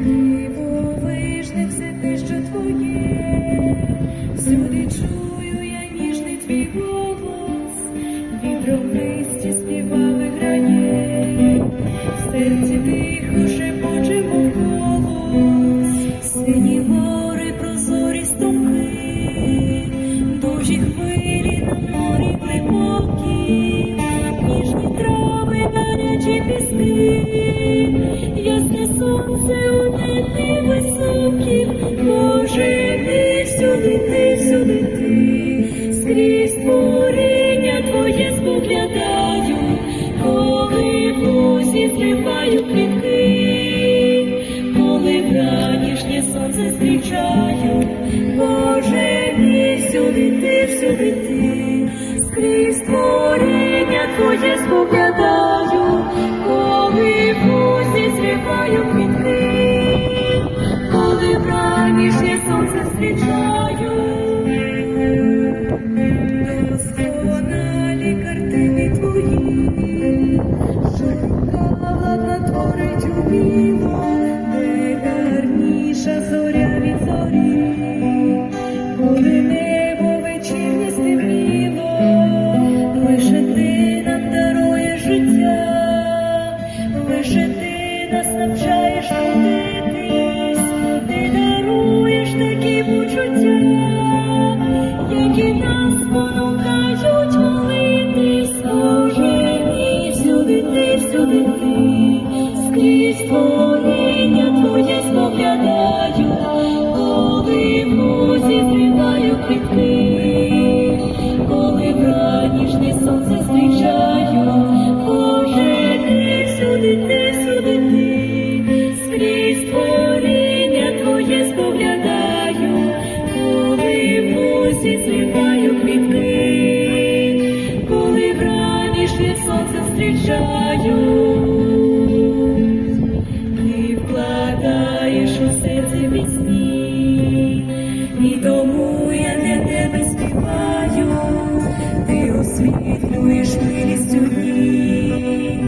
Дивовижне все те, що твоє, всюди чую я ніжний твій голос, вітром в листі співали грає, в серці тихо шепоче мов голос, сині Боже, ти всюди, ти всюди ти, скрізь творіння Твоє споглядаю, коли в лузі зриваю квітки, коли вранішнє сонце зустрічаю. Творіння Твоє споглядаю, коли в зриваю квітки, коли вранішнє сонце зустрічаю, Боже ти, всюди ти, всюди ти, скрізь творіння Твоє споглядаю, коли в зливаю квітки, коли вранішнє сонце зустрічаю, освітлюєш милістю дні,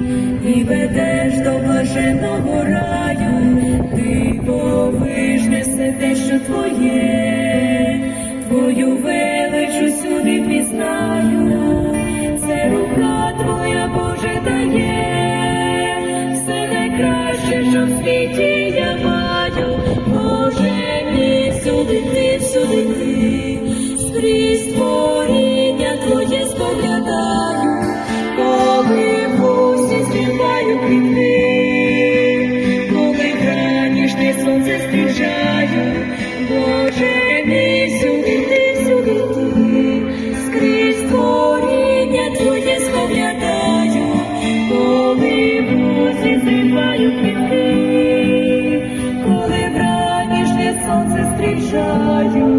і ведеш до блаженного раю, дивовижне все те, що твоє, твою велич усюди пізнаю, це рука твоя Боже дає, все найкраще, що в світі я маю, Боже мій, всюди ти, всюди ти, скрізь творіння квітки,